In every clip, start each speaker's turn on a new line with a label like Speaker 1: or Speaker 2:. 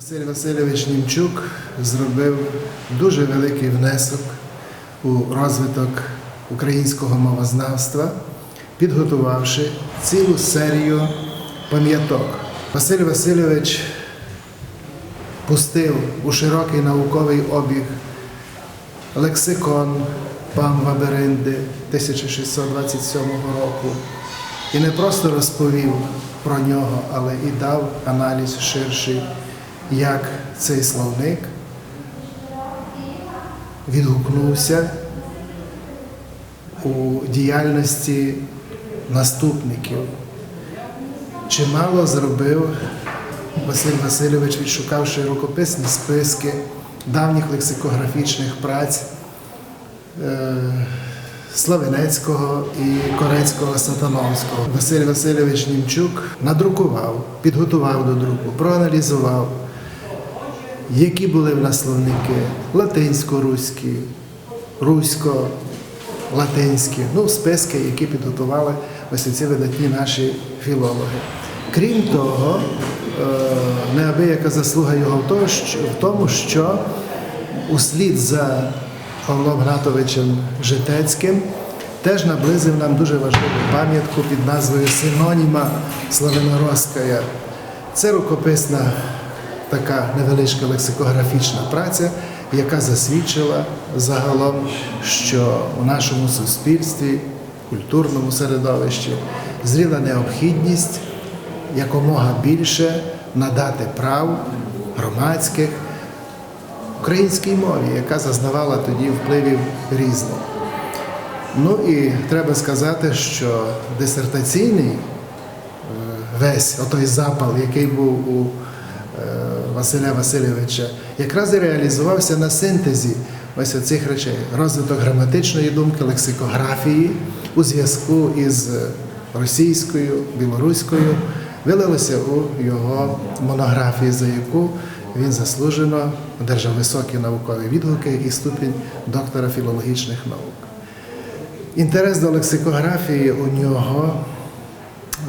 Speaker 1: Василь Васильович Німчук зробив дуже великий внесок у розвиток українського мовознавства, підготувавши цілу серію пам'яток. Василь Васильович пустив у широкий науковий обіг лексикон Памва Беринди 1627 року і не просто розповів про нього, але і дав аналіз ширший, як цей словник відгукнувся у діяльності наступників. Чимало зробив Василь Васильович, відшукавши рукописні списки давніх лексикографічних праць е, Славенецького і Корецького Сатановського. Василь Васильович Німчук надрукував, підготував до друку, проаналізував, які були в нас словники латинсько-руські, русько-латинські, ну, списки, які підготували ось ці видатні наші філологи. Крім того, е, неабияка заслуга його в тому, що- услід за Павлом Гнатовичем Житецьким теж наблизив нам дуже важливу пам'ятку під назвою Синоніма Славяноросская. Це рукописна така невеличка лексикографічна праця, яка засвідчила загалом, що у нашому суспільстві, культурному середовищі зріла необхідність якомога більше надати прав громадських українській мові, яка зазнавала тоді впливів різних. Ну і треба сказати, що дисертаційний е, весь отой запал, який був у е, Василя Васильовича, якраз і реалізувався на синтезі ось цих речей. Розвиток граматичної думки, лексикографії у зв'язку із російською, білоруською вилилося у його монографії, за яку він заслужено одержав високі наукові відгуки і ступінь доктора філологічних наук. Інтерес до лексикографії у нього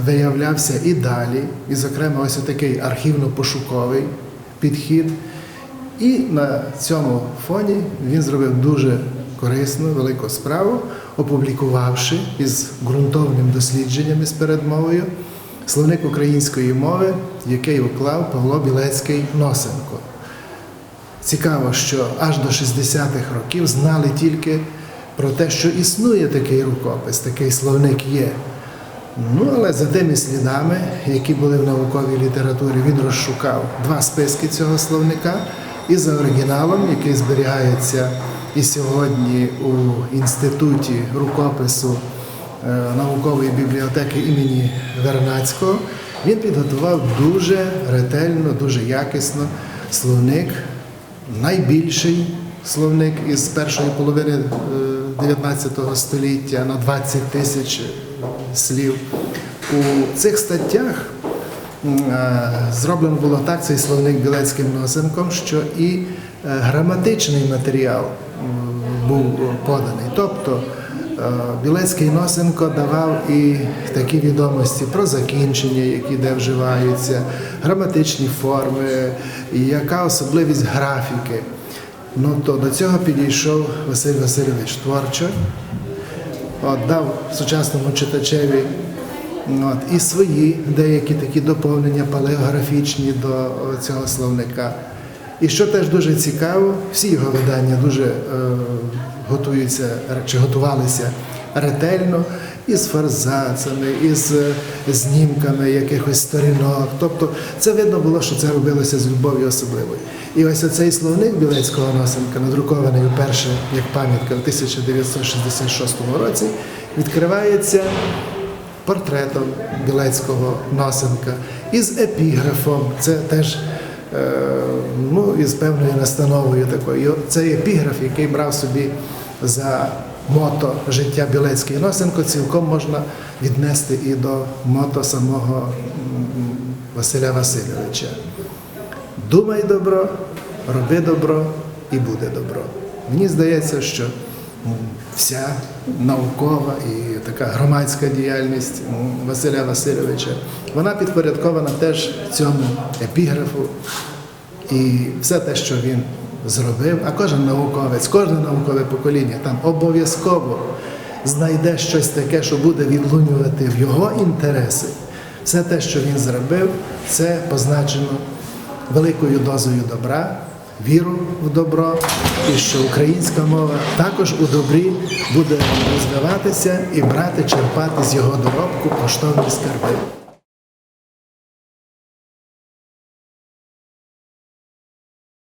Speaker 1: виявлявся і далі, і, зокрема, ось такий архівно-пошуковий підхід. І на цьому фоні він зробив дуже корисну, велику справу, опублікувавши із ґрунтовним дослідженням із передмовою словник української мови, який уклав Павло Білецький Носенко. Цікаво, що аж до 60-х років знали тільки про те, що існує такий рукопис, такий словник є. Ну, але за тими слідами, які були в науковій літературі, він розшукав два списки цього словника. І за оригіналом, який зберігається і сьогодні у інституті рукопису е, наукової бібліотеки імені Вернацького, він підготував дуже ретельно, дуже якісно словник, найбільший словник із першої половини е, 19 століття на 20 тисяч слів. У цих статтях е, зроблено було так цей словник Білецьким Носенком, що і е, граматичний матеріал був поданий. Тобто е, Білецький Носенко давав і такі відомості про закінчення, які де вживаються, граматичні форми, яка особливість графіки. Ну то до цього підійшов Василь Васильович творчо, от, дав сучасному читачеві от, і свої деякі такі доповнення палеографічні до цього словника. І що теж дуже цікаво, всі його видання дуже е, готуються чи готувалися ретельно із форзацами, із е, знімками якихось сторінок. Тобто це видно було, що це робилося з любов'ю особливою. І ось оцей словник Білецького Носенка, надрукований вперше як пам'ятка в 1966 році, відкривається портретом Білецького Носенка із епіграфом. Це теж ну, із певною настановою такою. Це епіграф, який брав собі за мото життя Білецький Носенко, цілком можна віднести і до мото самого Василя Васильовича. Думай добро, роби добро і буде добро. Мені здається, що вся наукова і така громадська діяльність Василя Васильовича, вона підпорядкована теж цьому епіграфу, І все те, що він зробив, а кожен науковець, кожне наукове покоління там обов'язково знайде щось таке, що буде відлунювати в його інтереси. Все те, що він зробив, це позначено великою дозою добра, віру в добро, і що українська мова також у добрі буде розвиватися і брати, черпати з його доробку коштовні скарби.